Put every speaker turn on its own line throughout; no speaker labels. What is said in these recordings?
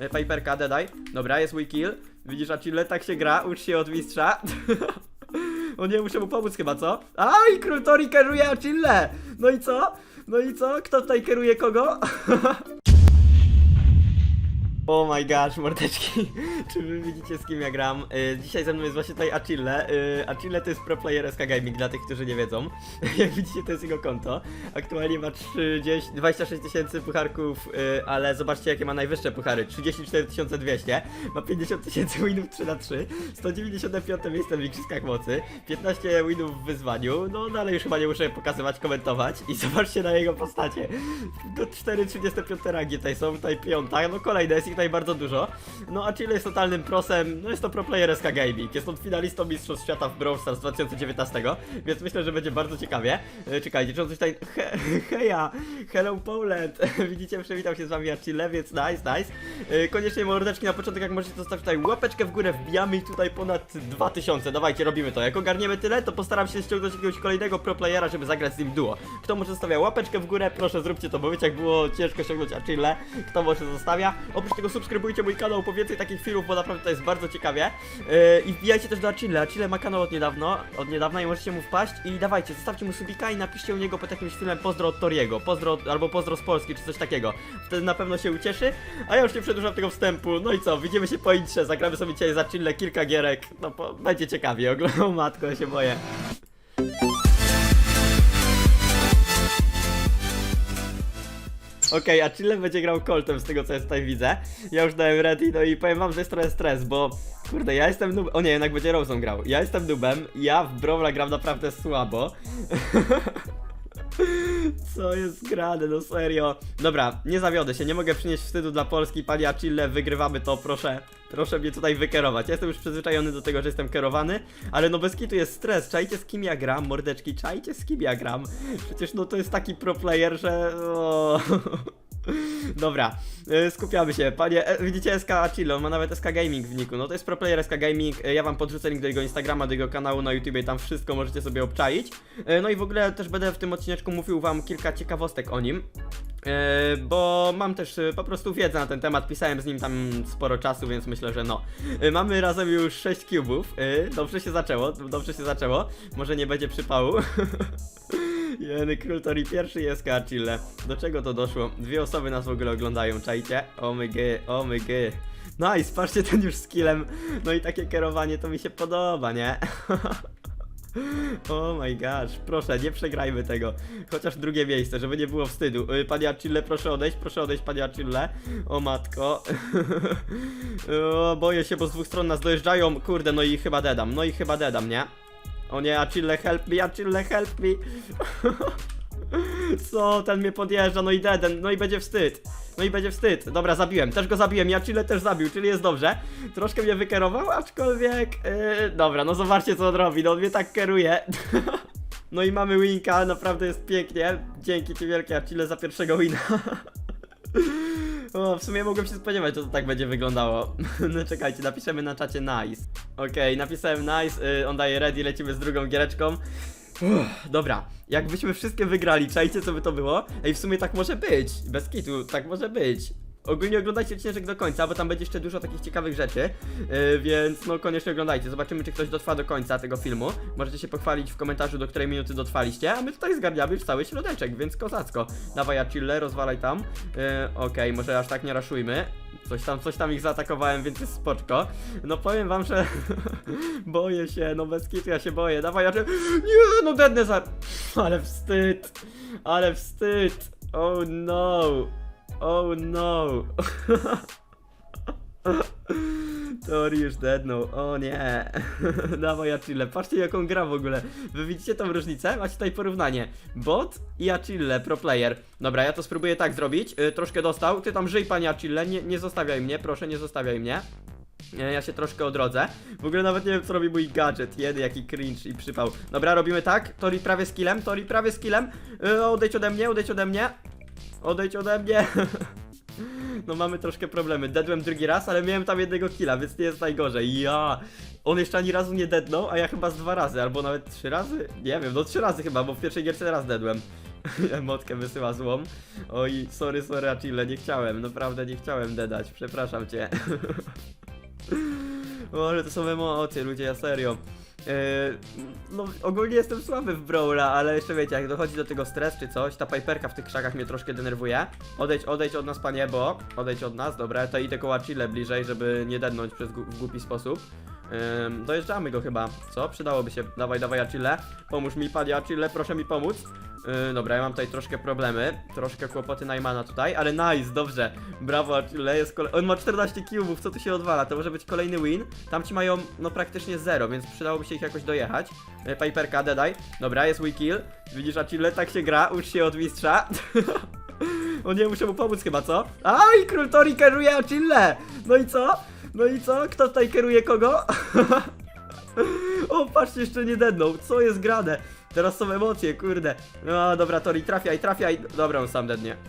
E, Piperka, dodaj. Dobra, jest kill. Widzisz, Achille, tak się gra, ucz się od mistrza. o nie, muszę mu pomóc chyba, co? Aj, Krutori kieruje Achille! No i co? No i co? Kto tutaj kieruje kogo? Oh my gosh, mordeczki, czy wy widzicie z kim ja gram? Y, dzisiaj ze mną jest właśnie tutaj Achille. Y, Achille to jest pro player SK Gaming dla tych, którzy nie wiedzą. Jak widzicie to jest jego konto. Aktualnie ma 30, 26 tysięcy pucharków, y, ale zobaczcie jakie ma najwyższe puchary. 34 200, ma 50 tysięcy winów 3 na 3 195 miejsce w Igrzyskach Mocy, 15 winów w wyzwaniu, no dalej już chyba nie muszę pokazywać, komentować i zobaczcie na jego postacie. Do 4 35 rangi tutaj są, tutaj piąta, no kolejne jest ich bardzo dużo. No a Chile jest totalnym prosem, no jest to pro player SK Gaming, jest on finalistą Mistrzostw Świata w Brawl Stars 2019, więc myślę, że będzie bardzo ciekawie. E, Czekajcie, czy on coś tutaj... He, heja! Hello Poland! Widzicie, przywitał się z wami Chile, więc nice, nice. E, Koniecznie mordeczki na początek, jak możecie zostawić tutaj łapeczkę w górę, wbijamy ich tutaj ponad 2000, dawajcie, robimy to. Jak ogarniemy tyle, to postaram się ściągnąć jakiegoś kolejnego pro playera, żeby zagrać z nim duo. Kto może zostawia łapeczkę w górę, proszę zróbcie to, bo wiecie jak było ciężko ściągnąć Achille, kto może zostawia. Oprócz tego subskrybujcie mój kanał po więcej takich filmów, bo naprawdę to jest bardzo ciekawie. Yy, I wbijajcie też do Achille, Achille ma kanał od niedawno, od niedawna i możecie mu wpaść i dawajcie, zostawcie mu subika i napiszcie u niego pod jakimś filmem pozdro od Toriego, pozdro albo pozdro z Polski, czy coś takiego. Wtedy na pewno się ucieszy, a ja już nie przedłużam tego wstępu, no i co, widzimy się po intrze, zagramy sobie dzisiaj za Achille kilka gierek, no po, będzie ciekawie, oglądam matko, ja się boję. Okej, a Chile będzie grał Coltem z tego co ja tutaj widzę. Ja już dałem ready, no i powiem wam, że jest trochę stres, bo kurde, ja jestem noob... O nie, jednak będzie Rosen grał. Ja jestem noobem, ja w Brawla gram naprawdę słabo. Co jest grane, no serio. Dobra, nie zawiodę się, nie mogę przynieść wstydu dla Polski, panie Achille, wygrywamy to, proszę. Proszę mnie tutaj wykierować. Ja jestem już przyzwyczajony do tego, że jestem kierowany, ale no bez kitu jest stres. Czajcie z kim ja gram, mordeczki, czajcie z kim ja gram. Przecież no to jest taki pro player, że... O. Dobra, y, skupiamy się. Panie, e, widzicie SK Achille, on ma nawet SK Gaming w niku. No to jest pro player SK Gaming. E, Ja wam podrzucę link do jego Instagrama, do jego kanału na YouTube, tam wszystko możecie sobie obczaić. E, No i w ogóle też będę w tym odcineczku mówił wam kilka ciekawostek o nim. E, bo mam też e, po prostu wiedzę na ten temat, pisałem z nim tam sporo czasu, więc myślę, że no. E, mamy razem już 6 cubów. E, dobrze się zaczęło, dobrze się zaczęło. Może nie będzie przypału. Jeny Król pierwszy jest Chile. Do czego to doszło? Dwie osoby nas w ogóle oglądają, czajcie? O my gy, o my gy. Nice, patrzcie ten już skillem. No i takie kierowanie to mi się podoba, nie? Oh my gosh, proszę, nie przegrajmy tego. Chociaż drugie miejsce, żeby nie było wstydu. Y, Panie Achille, proszę odejść, proszę odejść, panie Achille. O matko. o, boję się, bo z dwóch stron nas dojeżdżają. Kurde, no i chyba dedam, no i chyba dedam, nie? O nie, Achille, help me, Achille, help me. Co, ten mnie podjeżdża, no i deden, no i będzie wstyd. No i będzie wstyd. Dobra, zabiłem, też go zabiłem, ja Chile też zabił, czyli jest dobrze. Troszkę mnie wykierował, aczkolwiek... Yy, dobra, no zobaczcie co on robi, no on mnie tak kieruje. No i mamy winka, naprawdę jest pięknie. Dzięki ci wielkie Achille za pierwszego wina. O, w sumie mogłem się spodziewać, że to tak będzie wyglądało. No czekajcie, napiszemy na czacie nice. Okej, napisałem nice, y, on daje ready, lecimy z drugą giereczką. Uff, dobra, jakbyśmy wszystkie wygrali, czajcie co by to było? Ej, w sumie tak może być, bez kitu, tak może być. Ogólnie oglądajcie odcinek do końca, bo tam będzie jeszcze dużo takich ciekawych rzeczy, yy, więc no koniecznie oglądajcie. Zobaczymy, czy ktoś dotrwa do końca tego filmu. Możecie się pochwalić w komentarzu, do której minuty dotrwaliście, a my tutaj zgarniamy już cały środeczek, więc kozacko. Dawaj Achille, rozwalaj tam. Yy, Okej, może aż tak nie raszujmy. Coś tam, coś tam ich zaatakowałem, więc jest spoczko. No powiem wam, że boję się, no bez kitu ja się boję. Dawaj, Achille. Nie, no dednę za... Ale wstyd, ale wstyd. Oh no. Oh no. Tori już deadnął, o nie. Dawaj Achille, patrzcie jaką gra w ogóle. Wy widzicie tą różnicę? Macie tutaj porównanie. Bot i Achille, pro player. Dobra, ja to spróbuję tak zrobić. Y, troszkę dostał. Ty tam żyj, panie Achille, nie, nie zostawiaj mnie, proszę, nie zostawiaj mnie. E, Ja się troszkę odrodzę. W ogóle nawet nie wiem, co robi mój gadżet. Jedy, jaki cringe i przypał. Dobra, robimy tak. Tori prawie z killem, Tori prawie z killem. Yy, odejdź ode mnie, odejdź ode mnie. Odejdź ode mnie. No mamy troszkę problemy. Dedłem drugi raz, ale miałem tam jednego killa, więc nie jest najgorzej. Ja. On jeszcze ani razu nie dednął, a ja chyba z dwa razy, albo nawet trzy razy? Nie wiem, no trzy razy chyba, bo w pierwszej gierce raz dedłem. Emotkę wysyła złą. Oj, sorry, sorry, Achille, nie chciałem, naprawdę nie chciałem dedać, przepraszam cię. ale to są emocje, ludzie, ja serio. Eee, no, ogólnie jestem słaby w Brawla, ale jeszcze wiecie, jak dochodzi do tego stres czy coś, ta Piperka w tych krzakach mnie troszkę denerwuje. Odejdź, odejdź od nas, panie, bo odejdź od nas, dobra, to idę koło Achille bliżej, żeby nie dednąć przez w głupi sposób. Ym, dojeżdżamy go chyba, co? Przydałoby się. Dawaj, dawaj, Achille. Pomóż mi, panie Achille, proszę mi pomóc. Yy, dobra, ja mam tutaj troszkę problemy, troszkę kłopoty Najmana tutaj, ale nice, dobrze. Brawo, Achille, jest. On ma 14 cubów, co tu się odwala? To może być kolejny win. Tam ci mają, no praktycznie zero, więc przydałoby się ich jakoś dojechać. Yy, Piperka, dedaj. Dobra, jest weak kill. Widzisz, Achille, tak się gra, ucz się od mistrza. o nie, muszę mu pomóc chyba, co? Aj, król Tori kieruje Achille! No i co? No i co? Kto tutaj kieruje kogo? o, patrzcie, jeszcze nie dednął. Co jest grane? Teraz są emocje, kurde. No dobra, Tori, trafiaj, trafiaj. Dobra, on sam dednie.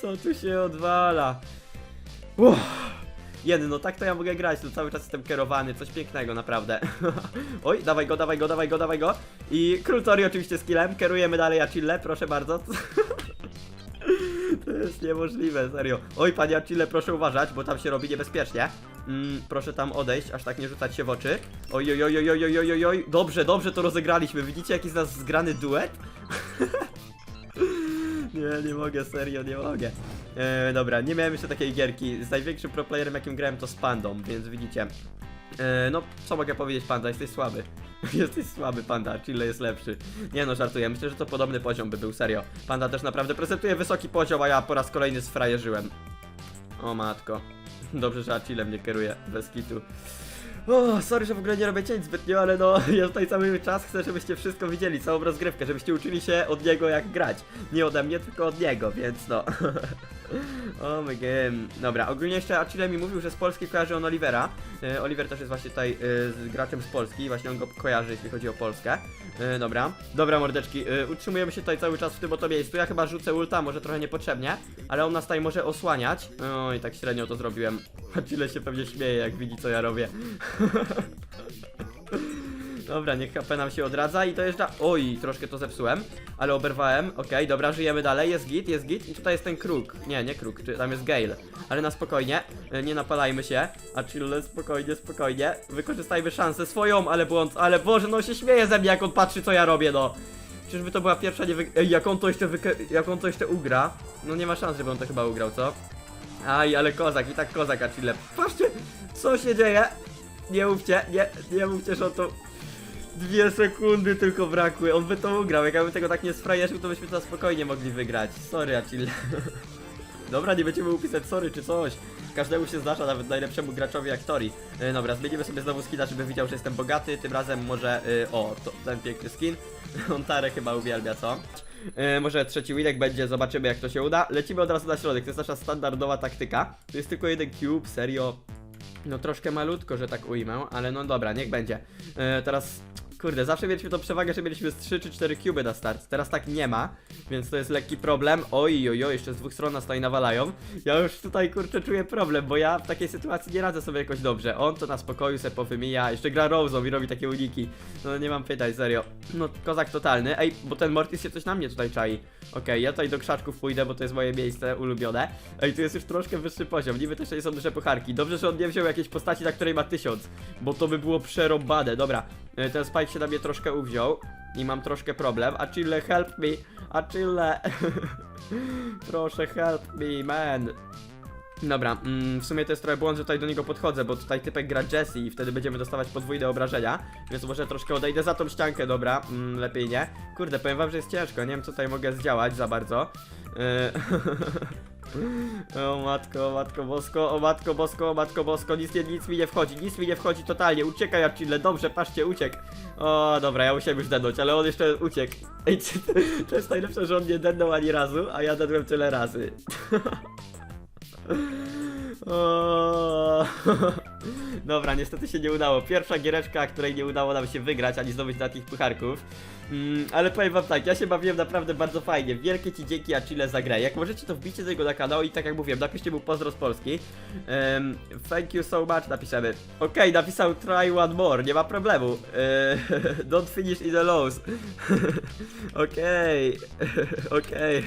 Co tu się odwala? Uff. Jeden, no tak to ja mogę grać, to cały czas jestem kierowany, coś pięknego, naprawdę. Oj, dawaj go, dawaj go, dawaj go, dawaj go. I król Tori oczywiście z killem, kierujemy dalej Achille, proszę bardzo jest niemożliwe, serio. Oj, panie Attile, proszę uważać, bo tam się robi niebezpiecznie. Mm, proszę tam odejść, aż tak nie rzucać się w oczy. Oj, oj, oj, oj, oj, oj, oj, oj. Dobrze, dobrze to rozegraliśmy. Widzicie, jaki z nas zgrany duet? nie, nie mogę, serio, nie mogę. E, dobra, nie miałem jeszcze takiej gierki. Z największym proplayerem, jakim grałem, to z Pandą, więc widzicie, E, no, co mogę powiedzieć, Panda, jesteś słaby. jesteś słaby, Panda, Chile jest lepszy. Nie no, żartuję, myślę, że to podobny poziom by był, serio. Panda też naprawdę prezentuje wysoki poziom, a ja po raz kolejny sfrajerzyłem. O matko. Dobrze, że Achille mnie kieruje, bez kitu. O, sorry, że w ogóle nie robię cięć zbytnio, ale no, ja tutaj cały czas chcę, żebyście wszystko widzieli, całą rozgrywkę, żebyście uczyli się od niego jak grać. Nie ode mnie, tylko od niego, więc no. O my god. Dobra, ogólnie jeszcze Achille mi mówił, że z Polski kojarzy on Olivera. E, Oliver też jest właśnie tutaj e, z graczem z Polski, właśnie on go kojarzy, jeśli chodzi o Polskę. E, dobra, dobra mordeczki, e, utrzymujemy się tutaj cały czas w tym oto miejscu. Ja chyba rzucę ulta, może trochę niepotrzebnie, ale on nas tutaj może osłaniać. Oj, tak średnio to zrobiłem. Achille się pewnie śmieje, jak widzi, co ja robię. Dobra, niech HP nam się odradza i dojeżdża. Oj, troszkę to zepsułem, ale oberwałem. Okej, dobra, żyjemy dalej. Jest git, jest git. I tutaj jest ten kruk. Nie, nie kruk, czy tam jest Gale. Ale na spokojnie, e, nie napalajmy się. A chille, spokojnie, spokojnie. Wykorzystajmy szansę swoją, ale błąd. Ale Boże, no się śmieje ze mnie, jak on patrzy, co ja robię, no. Czyżby to była pierwsza nie. Ej, jak on to jeszcze jak on to jeszcze ugra? No nie ma szans, żeby on to chyba ugrał, co? Aj, ale kozak, i tak kozak, a chille. Patrzcie, co się dzieje? Nie mówcie, nie, nie mówcie, że on to... Dwie sekundy tylko brakły, on by to ugrał, jak tego tak nie sfrajerzył, to byśmy to spokojnie mogli wygrać. Sorry, Achille. Dobra, nie będziemy upisać sorry czy coś. Każdemu się zdarza, nawet najlepszemu graczowi jak Tori. E, dobra, zmienimy sobie znowu skina, żeby widział, że jestem bogaty. Tym razem może, e, o, to, ten piękny skin. On Tarę chyba uwielbia, co? E, może trzeci winek będzie, zobaczymy jak to się uda. Lecimy od razu na środek, to jest nasza standardowa taktyka. To jest tylko jeden cube, serio. No troszkę malutko, że tak ujmę, ale no dobra, niech będzie. Teraz, kurde, zawsze mieliśmy tą przewagę, że mieliśmy z 3 czy 4 cuby na start. Teraz tak nie ma, więc to jest lekki problem. Oj, oj, oj, jeszcze z dwóch stron nas tutaj nawalają. Ja już tutaj, kurczę, czuję problem, bo ja w takiej sytuacji nie radzę sobie jakoś dobrze. On to na spokoju se powymija, jeszcze gra Rose'ą i robi takie uniki. No nie mam pytań, serio. No, kozak totalny. Ej, bo ten Mortis się coś na mnie tutaj czai. Okej, ja tutaj do krzaczków pójdę, bo to jest moje miejsce ulubione. Ej, tu jest już troszkę wyższy poziom, niby też nie są duże pucharki. Dobrze, że on nie wziął jakiejś postaci, na której ma tysiąc, bo to by było przerąbane. Dobra, e, ten Spike się na mnie troszkę uwziął i mam troszkę problem. Achille, help me! Achille! Proszę, help me, man! Dobra, mm, w sumie to jest trochę błąd, że tutaj do niego podchodzę, bo tutaj typek gra Jesse i wtedy będziemy dostawać podwójne obrażenia, więc może troszkę odejdę za tą ściankę, dobra, mm, lepiej nie. Kurde, powiem wam, że jest ciężko, nie wiem co tutaj mogę zdziałać za bardzo. Yy, o matko, o matko bosko, o matko bosko, o matko bosko, nic, nie, nic mi nie wchodzi, nic mi nie wchodzi totalnie, uciekaj Achille, dobrze, patrzcie, uciekł. O, dobra, ja musiałem już dednąć, ale on jeszcze uciekł. Ej, czy- to jest najlepsze, że on nie dednął ani razu, a ja dedłem tyle razy. O, Dobra, niestety się nie udało. Pierwsza giereczka, której nie udało nam się wygrać, ani zdobyć takich pucharków. Mm, ale powiem wam tak, ja się bawiłem naprawdę bardzo fajnie. Wielkie ci dzięki Achille za grę. Jak możecie, to wbijcie do niego na kanał i tak jak mówiłem, napiszcie mu pozdro z Polski. Em, thank you so much, napiszemy. Okej, napisał try one more, nie ma problemu. E, don't finish in the lows. Okej, okej.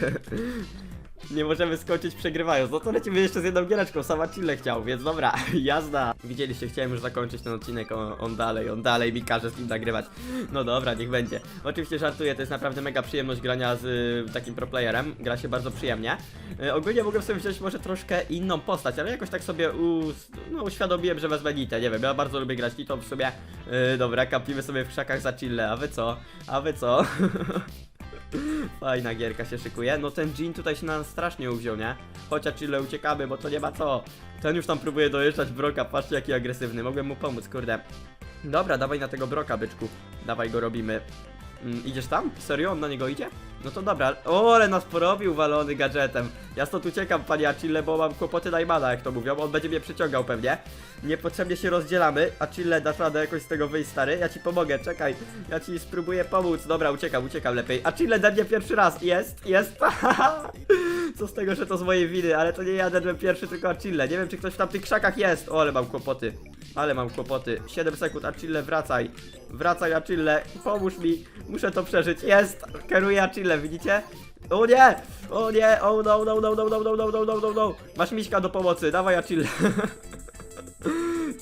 Nie możemy skończyć przegrywając. No to lecimy jeszcze z jedną giereczką. Sama Chile chciał, więc dobra, jazda. Widzieliście, chciałem już zakończyć ten odcinek. On, on dalej, on dalej mi każe z nim nagrywać. No dobra, niech będzie. Oczywiście żartuję, to jest naprawdę mega przyjemność grania z y, takim proplayerem. Gra się bardzo przyjemnie. Y, ogólnie mogłem sobie wziąć może troszkę inną postać, ale jakoś tak sobie u, no, uświadomiłem, że wezmę Nitę. Nie wiem, ja bardzo lubię grać Nitą w sobie. Y, dobra, kapimy sobie w krzakach za Chile. A wy co? A wy co? Fajna gierka się szykuje. No ten Jean tutaj się nam strasznie uwziął, nie? Chociaż Chile uciekamy, bo to nie ma co. Ten już tam próbuje dojeżdżać Broka, patrzcie jaki agresywny. Mogłem mu pomóc, kurde. Dobra, dawaj na tego Broka, byczku. Dawaj go robimy. Mm, idziesz tam? Serio? On na niego idzie? No to dobra. O, ale nas porobił walony gadżetem. Ja stąd uciekam, panie Achille, bo mam kłopoty Najmana, jak to mówią. On będzie mnie przyciągał pewnie. Niepotrzebnie się rozdzielamy. Achille, dasz radę jakoś z tego wyjść, stary? Ja ci pomogę, czekaj. Ja ci spróbuję pomóc. Dobra, uciekam, uciekam lepiej. Achille, da mnie pierwszy raz. Jest, jest. Co z tego, że to z mojej winy, ale to nie ja dedłem pierwszy, tylko Achille. Nie wiem, czy ktoś w tamtych krzakach jest. O, ale mam kłopoty. Ale mam kłopoty. 7 sekund, Achille, wracaj. Wracaj, Achille. Pomóż mi. Muszę to przeżyć. Jest! Kieruję Achille, widzicie? O nie! O nie! O no, no, no, no, no, no, no, no, no, no, no. Masz miśka do pomocy, dawaj Achille.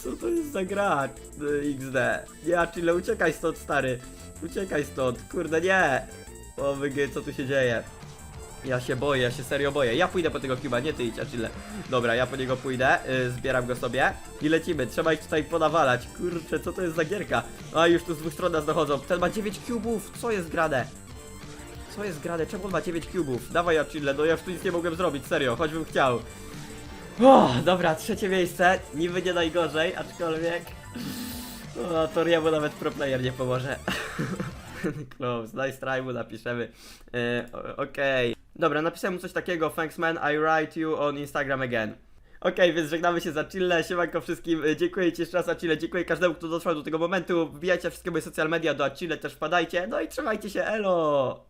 Co to jest za gra? y, XD. Nie, Achille, uciekaj stąd, stary. Uciekaj stąd. Kurde, nie! O wygy, co tu się dzieje? Ja się boję, ja się serio boję. Ja pójdę po tego cuba, nie ty idź, Achille. Dobra, ja po niego pójdę, yy, zbieram go sobie i lecimy. Trzeba ich tutaj ponawalać. Kurczę, co to jest za gierka? A, już tu z dwóch stron nas dochodzą. Ten ma 9 cubów, co jest grane? Co jest grane? Czemu on ma 9 cubów? Dawaj, Achille, no ja już tu nic nie mogłem zrobić, serio, choćbym chciał. O, dobra, trzecie miejsce. Niby nie najgorzej, aczkolwiek... O, Toriemu nawet pro player nie pomoże. Close, nice try mu napiszemy. O- Okej. Dobra, napisałem mu coś takiego. Thanks man, I write you on Instagram again. Okej, więc żegnamy się za Chille, siemanko wszystkim, E, dziękuję Ci jeszcze raz Achille, dziękuję każdemu, kto dotrwał do tego momentu, wbijajcie wszystkie moje social media, do Achille też wpadajcie, no i trzymajcie się, elo!